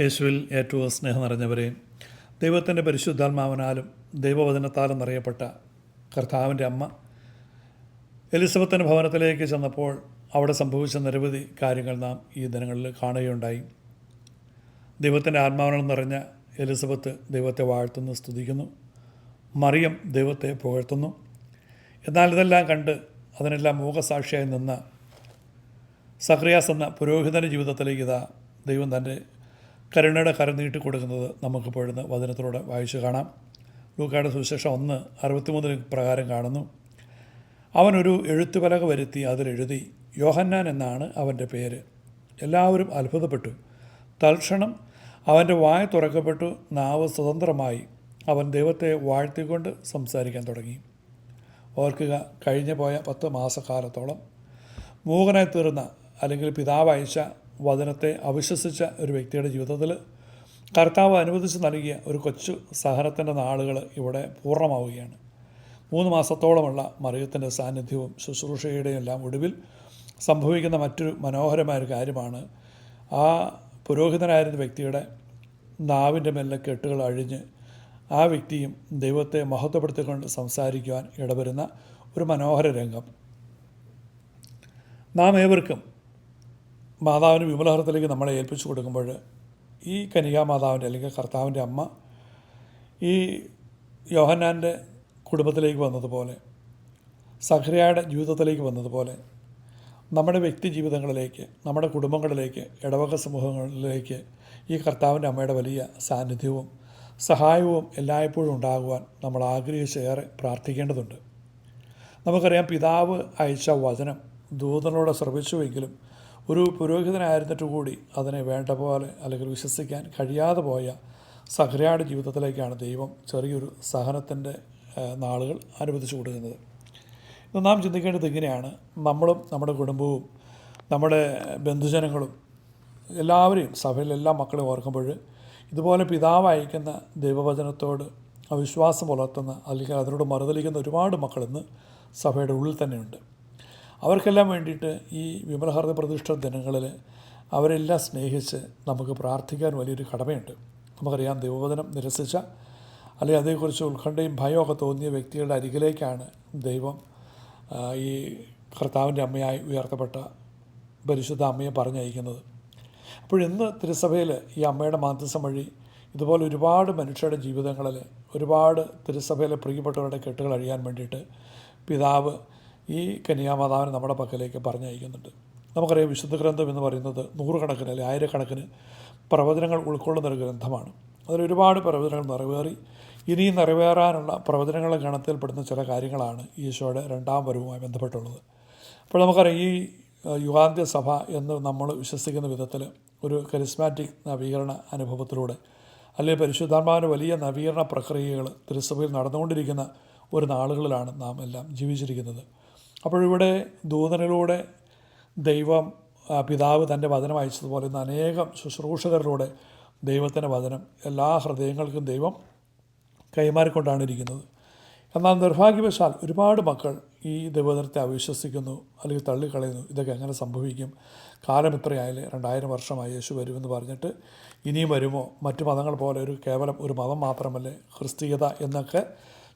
യേശുവിൽ ഏറ്റവും സ്നേഹം നിറഞ്ഞവരെ ദൈവത്തിന്റെ പരിശുദ്ധാത്മാവനാലും ദൈവവചനത്താലും നിറയപ്പെട്ട കർത്താവിന്റെ അമ്മ എലിസബത്തിന്റെ ഭവനത്തിലേക്ക് ചെന്നപ്പോൾ അവിടെ സംഭവിച്ച നിരവധി കാര്യങ്ങൾ നാം ഈ ദിനങ്ങളിൽ കാണുകയുണ്ടായി. ദൈവത്തിന്റെ ആത്മാവനം നിറഞ്ഞ എലിസബത്ത് ദൈവത്തെ വാഴ്ത്തുന്നു സ്തുതിക്കുന്നു. മറിയം ദൈവത്തെ പുകഴ്ത്തുന്നു. എന്നാൽ ഇതെല്ലാം കണ്ട് അതിനെല്ലാം മൂകസാക്ഷിയായി നിന്ന സക്രിയാസ് എന്ന പുരോഹിതന്റെ ജീവിതത്തിലേക്ക് ഇതാ ദൈവം തന്റെ കരുണയുടെ കരം നീട്ടി കൊടുക്കുന്നത് നമുക്ക് വചനത്തിലൂടെ വായിച്ചു കാണാം. ലൂക്കായുടെ സുവിശേഷം ഒന്ന് അറുപത്തിമൂന്നിന് പ്രകാരം കാണുന്നു. അവനൊരു എഴുത്തുപലക വരുത്തി അതിലെഴുതി യോഹന്നാൻ എന്നാണ് അവന്റെ പേര്. എല്ലാവരും അത്ഭുതപ്പെട്ടു. തൽക്ഷണം അവന്റെ വായ തുറക്കപ്പെട്ടു. നാവ് സ്വതന്ത്രമായി. അവൻ ദൈവത്തെ വാഴ്ത്തിക്കൊണ്ട് സംസാരിക്കാൻ തുടങ്ങി. ഓർക്കുക കഴിഞ്ഞു പോയ പത്ത് മാസക്കാലത്തോളം മൂകനായി തീർന്ന അല്ലെങ്കിൽ പിതാവ് അയച്ച വചനത്തെ അവിശ്വസിച്ച ഒരു വ്യക്തിയുടെ ജീവിതത്തിൽ കർത്താവ് അനുവദിച്ച് നൽകിയ ഒരു കൊച്ചു സഹനത്തിന്റെ നാളുകൾ ഇവിടെ പൂർണമാവുകയാണ്. മൂന്ന് മാസത്തോളമുള്ള മറിയത്തിന്റെ സാന്നിധ്യവും ശുശ്രൂഷയുടെയും എല്ലാം ഒടുവിൽ സംഭവിക്കുന്ന മറ്റൊരു മനോഹരമായ ഒരു കാര്യമാണ്. ആ പുരോഹിതനായിരുന്ന വ്യക്തിയുടെ നാവിന്റെ മെല്ലെ കെട്ടുകൾ അഴിഞ്ഞ് ആ വ്യക്തിയും ദൈവത്തെ മഹത്വപ്പെടുത്തിക്കൊണ്ട് സംസാരിക്കുവാൻ ഇടവരുന്ന ഒരു മനോഹര രംഗം. നാം ഏവർക്കും മാതാവിന് വിമലഹരത്തിലേക്ക് നമ്മളെ ഏൽപ്പിച്ചു കൊടുക്കുമ്പോൾ ഈ കനികാമാതാവിന്റെ അല്ലെങ്കിൽ കർത്താവിന്റെ അമ്മ ഈ യോഹന്നാന്റെ കുടുംബത്തിലേക്ക് വന്നതുപോലെ സഹ്രിയയുടെ ജീവിതത്തിലേക്ക് വന്നതുപോലെ നമ്മുടെ വ്യക്തി ജീവിതങ്ങളിലേക്ക് നമ്മുടെ കുടുംബങ്ങളിലേക്ക് ഇടവക സമൂഹങ്ങളിലേക്ക് ഈ കർത്താവിന്റെ അമ്മയുടെ വലിയ സാന്നിധ്യവും സഹായവും എല്ലായ്പ്പോഴും ഉണ്ടാകുവാൻ നമ്മൾ ആഗ്രഹിച്ചേറെ പ്രാർത്ഥിക്കേണ്ടതുണ്ട്. നമുക്കറിയാം പിതാവ് അയച്ച വചനം ദൂതനോട് ശ്രമിച്ചുവെങ്കിലും ഒരു പുരോഹിതനായിരുന്നിട്ട് കൂടി അതിനെ വേണ്ട പോലെ അല്ലെങ്കിൽ വിശ്വസിക്കാൻ കഴിയാതെ പോയ സഹ്രയുടെ ജീവിതത്തിലേക്കാണ് ദൈവം ചെറിയൊരു സഹനത്തിന്റെ നാളുകൾ അനുവദിച്ചു കൊടുക്കുന്നത്. ഇന്ന് നാം ചിന്തിക്കേണ്ടത് ഇങ്ങനെയാണ്. നമ്മളും നമ്മുടെ കുടുംബവും നമ്മുടെ ബന്ധുജനങ്ങളും എല്ലാവരെയും സഭയിലെ എല്ലാ മക്കളെയും ഓർക്കുമ്പോൾ ഇതുപോലെ പിതാവ് അയക്കുന്ന ദൈവവചനത്തോട് അവിശ്വാസം പുലർത്തുന്ന അല്ലെങ്കിൽ അതിനോട് മറുതലിക്കുന്ന ഒരുപാട് മക്കൾ ഇന്ന് സഭയുടെ ഉള്ളിൽ തന്നെയുണ്ട്. അവർക്കെല്ലാം വേണ്ടിയിട്ട് ഈ വിമലഹർദ പ്രതിഷ്ഠ ദിനങ്ങളിൽ അവരെല്ലാം സ്നേഹിച്ച് നമുക്ക് പ്രാർത്ഥിക്കാൻ വലിയൊരു കടമയുണ്ട്. നമുക്കറിയാം ദൈവവചനം നിരസിച്ച അല്ലെങ്കിൽ അതേക്കുറിച്ച് ഉത്കണ്ഠയും ഭയമൊക്കെ തോന്നിയ വ്യക്തികളുടെ അരികിലേക്കാണ് ദൈവം ഈ കർത്താവിന്റെ അമ്മയായി ഉയർത്തപ്പെട്ട പരിശുദ്ധ അമ്മയെ പറഞ്ഞയക്കുന്നത്. അപ്പോൾ ഇന്ന് തിരുസഭയിൽ ഈ അമ്മയുടെ മാധ്യസം വഴി ഇതുപോലെ ഒരുപാട് മനുഷ്യരുടെ ജീവിതങ്ങളിൽ ഒരുപാട് തിരുസഭയിലെ പ്രിയപ്പെട്ടവരുടെ കെട്ടുകൾ അഴിയാൻ വേണ്ടിയിട്ട് പിതാവ് ഈ കന്യാമാതാവിനെ നമ്മുടെ പക്കലേക്ക് പറഞ്ഞയക്കുന്നുണ്ട്. നമുക്കറിയാം വിശുദ്ധ ഗ്രന്ഥം എന്ന് പറയുന്നത് നൂറുകണക്കിന് അല്ലെങ്കിൽ ആയിരക്കണക്കിന് പ്രവചനങ്ങൾ ഉൾക്കൊള്ളുന്ന ഒരു ഗ്രന്ഥമാണ്. അതിൽ ഒരുപാട് പ്രവചനങ്ങൾ നിറവേറി. ഇനിയും നിറവേറാനുള്ള പ്രവചനങ്ങളുടെ ഗണത്തിൽപ്പെടുന്ന ചില കാര്യങ്ങളാണ് ഈശോയുടെ രണ്ടാം വരവുമായി ബന്ധപ്പെട്ടുള്ളത്. അപ്പോൾ നമുക്കറിയാം ഈ യുഗാന്ത്യ സഭ എന്ന് നമ്മൾ വിശ്വസിക്കുന്ന വിധത്തിൽ ഒരു കരിസ്മാറ്റിക് നവീകരണ അനുഭവത്തിലൂടെ അല്ലെങ്കിൽ പരിശുദ്ധാത്മാവിന്റെ വലിയ നവീകരണ പ്രക്രിയകൾ തിരുസഭയിൽ നടന്നുകൊണ്ടിരിക്കുന്ന ഒരു നാളുകളിലാണ് നാം എല്ലാം ജീവിച്ചിരിക്കുന്നത്. അപ്പോഴിവിടെ ദൂതനിലൂടെ ദൈവം പിതാവ് തന്റെ വചനം അയച്ചതുപോലെ ഇന്ന് അനേകം ശുശ്രൂഷകരിലൂടെ ദൈവത്തിന്റെ വചനം എല്ലാ ഹൃദയങ്ങൾക്കും ദൈവം കൈമാറിക്കൊണ്ടാണ് ഇരിക്കുന്നത് എന്നാൽ നിർഭാഗ്യവശാൽ ഒരുപാട് മക്കൾ ഈ ദൈവദിനത്തെ അവിശ്വസിക്കുന്നു അല്ലെങ്കിൽ തള്ളിക്കളയുന്നു. ഇതൊക്കെ എങ്ങനെ സംഭവിക്കും? കാലം ഇത്രയായാലേ രണ്ടായിരം വർഷമായി യേശു വരുമെന്ന് പറഞ്ഞിട്ട് ഇനിയും വരുമോ? മറ്റു മതങ്ങൾ പോലെ ഒരു കേവലം ഒരു മതം മാത്രമല്ലേ? ക്രിസ്തീയത എന്നൊക്കെ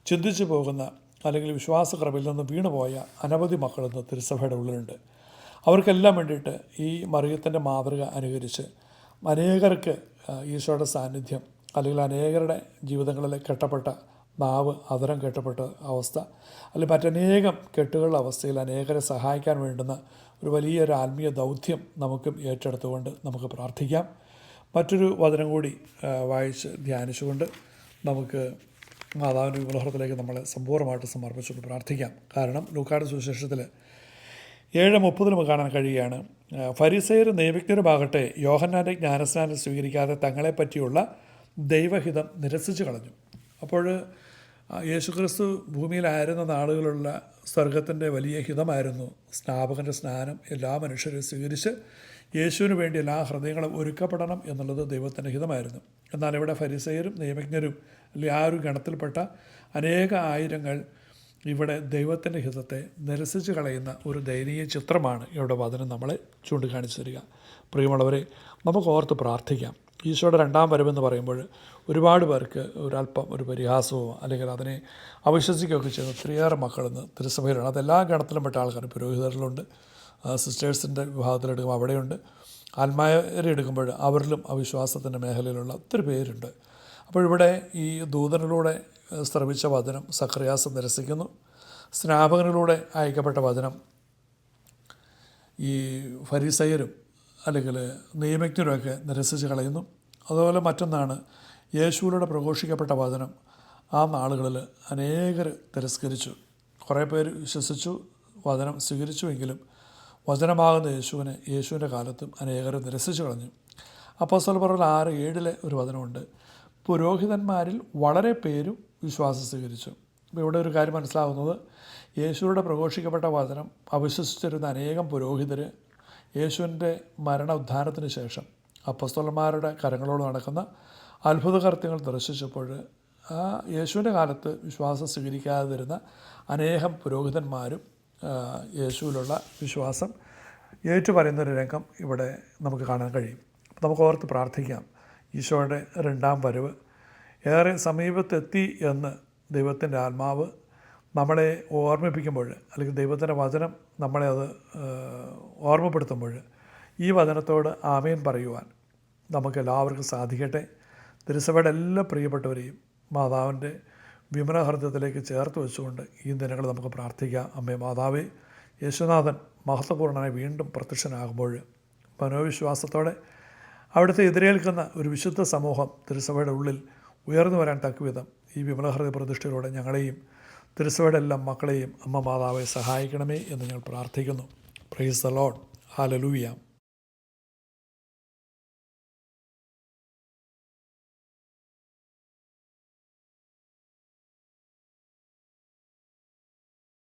ചിന്തിച്ചു പോകുന്ന അല്ലെങ്കിൽ വിശ്വാസക്രമിൽ നിന്ന് വീണുപോയ അനവധി മക്കൾ ഇന്ന് തിരുസഭയുടെ ഉള്ളിലുണ്ട്. അവർക്കെല്ലാം വേണ്ടിയിട്ട് ഈ മറിയത്തിന്റെ മാതൃക അനുകരിച്ച് അനേകർക്ക് ഈശോയുടെ സാന്നിധ്യം അല്ലെങ്കിൽ അനേകരുടെ ജീവിതങ്ങളിൽ കെട്ടപ്പെട്ട നാവ് അതരം കെട്ടപ്പെട്ട അവസ്ഥ അല്ലെങ്കിൽ മറ്റനേകം കെട്ടുകളുടെ അവസ്ഥയിൽ അനേകരെ സഹായിക്കാൻ വേണ്ടുന്ന ഒരു വലിയൊരു ആത്മീയ ദൗത്യം നമുക്കും ഏറ്റെടുത്തുകൊണ്ട് നമുക്ക് പ്രാർത്ഥിക്കാം. മറ്റൊരു വചനം കൂടി വായിച്ച് ധ്യാനിച്ചുകൊണ്ട് നമുക്ക് മാതാവിന്റെ വിമലഹൃത്തിലേക്ക് നമ്മൾ സമ്പൂർണമായിട്ട് സമർപ്പിച്ചുകൊണ്ട് പ്രാർത്ഥിക്കാം. കാരണം ലൂക്കാട് സുവിശേഷത്തിൽ ഏഴ് മുപ്പത് നമുക്ക് കാണാൻ കഴിയുകയാണ്. ഫരിസയർ നിയമിക്കുന്നവരുമാകട്ടെ യോഹന്നാന്റെ ജ്ഞാനസ്നാനം സ്വീകരിക്കാതെ തങ്ങളെപ്പറ്റിയുള്ള ദൈവഹിതം നിരസിച്ചു കളഞ്ഞു. അപ്പോൾ യേശുക്രിസ്തു ഭൂമിയിലായിരുന്ന നാളുകളുള്ള സ്വർഗത്തിന്റെ വലിയ ഹിതമായിരുന്നു. സ്നാപകന്റെ സ്നാനം എല്ലാ മനുഷ്യരെയും സ്വീകരിച്ച് യേശുവിന് വേണ്ടി എല്ലാ ഹൃദയങ്ങളും ഒരുക്കപ്പെടണം എന്നുള്ളത് ദൈവത്തിന്റെ ഹിതമായിരുന്നു. എന്നാൽ ഇവിടെ ഫരിസയരും നിയമജ്ഞരും അല്ലെങ്കിൽ ആ ഒരു ഗണത്തിൽപ്പെട്ട അനേക ആയിരങ്ങൾ ഇവിടെ ദൈവത്തിന്റെ ഹിതത്തെ നിരസിച്ച് കളയുന്ന ഒരു ദയനീയ ചിത്രമാണ്. ഇവിടെ വചനം നമ്മളെ ചൂണ്ടിക്കാണിച്ചു തരിക. പ്രിയമുള്ളവരെ നമുക്ക് ഓർത്ത് പ്രാർത്ഥിക്കാം. ഈശോയുടെ രണ്ടാം വരവെന്ന് പറയുമ്പോൾ ഒരുപാട് പേർക്ക് ഒരല്പം ഒരു പരിഹാസവും അല്ലെങ്കിൽ അതിനെ അവിശ്വസിക്കുകയൊക്കെ ചെയ്യുന്ന ഒത്തിരിയേറെ മക്കളെന്ന് തിരുസഭയിലാണ് അതെല്ലാ ഗണത്തിലും പെട്ട ആൾക്കാർ. പുരോഹിതരിലുണ്ട്. സിസ്റ്റേഴ്സിന്റെ വിഭാഗത്തിലെടുക്കുമ്പോൾ അവിടെയുണ്ട്. ആത്മാരെ എടുക്കുമ്പോൾ അവരിലും അവിശ്വാസത്തിന്റെ മേഖലയിലുള്ള ഒത്തിരി പേരുണ്ട്. അപ്പോൾ ഇവിടെ ഈ ദൂതനിലൂടെ ശ്രമിച്ച വചനം സക്രിയാസം നിരസിക്കുന്നു. സ്നാപകനിലൂടെ അയക്കപ്പെട്ട വചനം ഈ ഫരീസയരും അല്ലെങ്കിൽ നിയമജ്ഞരുമൊക്കെ നിരസിച്ച് കളയുന്നു. അതുപോലെ മറ്റൊന്നാണ് യേശുവിലൂടെ പ്രഘോഷിക്കപ്പെട്ട വചനം. ആ നാളുകളിൽ അനേകർ തിരസ്കരിച്ചു. കുറേ പേര് വിശ്വസിച്ചു വചനം സ്വീകരിച്ചുവെങ്കിലും വചനമാകുന്ന യേശുവിനെ യേശുവിന്റെ കാലത്തും അനേകർ നിരസിച്ചു കളഞ്ഞു. അപ്പോസ്തല പറഞ്ഞ ആറ് ഏഴിലെ ഒരു വചനമുണ്ട്. പുരോഹിതന്മാരിൽ വളരെ പേരും വിശ്വാസം സ്വീകരിച്ചു. അപ്പോൾ ഇവിടെ ഒരു കാര്യം മനസ്സിലാകുന്നത് യേശുവിടെ പ്രഘോഷിക്കപ്പെട്ട വചനം അവിശ്വസിച്ചിരുന്ന അനേകം പുരോഹിതർ യേശുവിന്റെ മരണ ഉദ്ധാരത്തിന് ശേഷം അപ്പസ്തോലന്മാരുടെ കരങ്ങളോട് നടക്കുന്ന അത്ഭുത കർത്യങ്ങൾ ദർശിച്ചപ്പോൾ ആ യേശുവിന്റെ കാലത്ത് വിശ്വാസം സ്വീകരിക്കാതിരുന്ന അനേകം പുരോഹിതന്മാരും യേശുവിലുള്ള വിശ്വാസം ഏറ്റുപറയുന്നൊരു രംഗം ഇവിടെ നമുക്ക് കാണാൻ കഴിയും. നമുക്ക് ഓർത്ത് പ്രാർത്ഥിക്കാം. ഈശോയുടെ രണ്ടാം വരവ് ഏറെ സമീപത്തെത്തി എന്ന് ദൈവത്തിന്റെ ആത്മാവ് നമ്മളെ ഓർമ്മിപ്പിക്കുമ്പോൾ അല്ലെങ്കിൽ ദൈവത്തിന്റെ വചനം നമ്മളെ അത് ഓർമ്മപ്പെടുത്തുമ്പോൾ ഈ വചനത്തോട് ആമേൻ പറയുവാൻ നമുക്ക് എല്ലാവർക്കും സാധിക്കട്ടെ. തിരുസഭയുടെ എല്ലാ പ്രിയപ്പെട്ടവരെയും മാതാവിന്റെ വിമനഹൃദയത്തിലേക്ക് ചേർത്ത് വെച്ചുകൊണ്ട് ഈ ദിനങ്ങൾ നമുക്ക് പ്രാർത്ഥിക്കാം. അമ്മേ മാതാവേ യേശുനാഥൻ മഹത്വപൂർണനായി വീണ്ടും പ്രത്യക്ഷനാകുമ്പോൾ മനോവിശ്വാസത്തോടെ അവിടുത്തെ എതിരേൽക്കുന്ന ഒരു വിശുദ്ധ സമൂഹം തിരുസഭയുടെ ഉള്ളിൽ ഉയർന്നു വരാൻ തക്കവിധം ഈ വിമലഹൃദയ പ്രതിഷ്ഠയിലൂടെ ഞങ്ങളെയും തിരുസഭയുടെ എല്ലാ മക്കളെയും അമ്മ മാതാവെ സഹായിക്കണമേ എന്ന് ഞങ്ങൾ പ്രാർത്ഥിക്കുന്നു. Praise the load hallelujah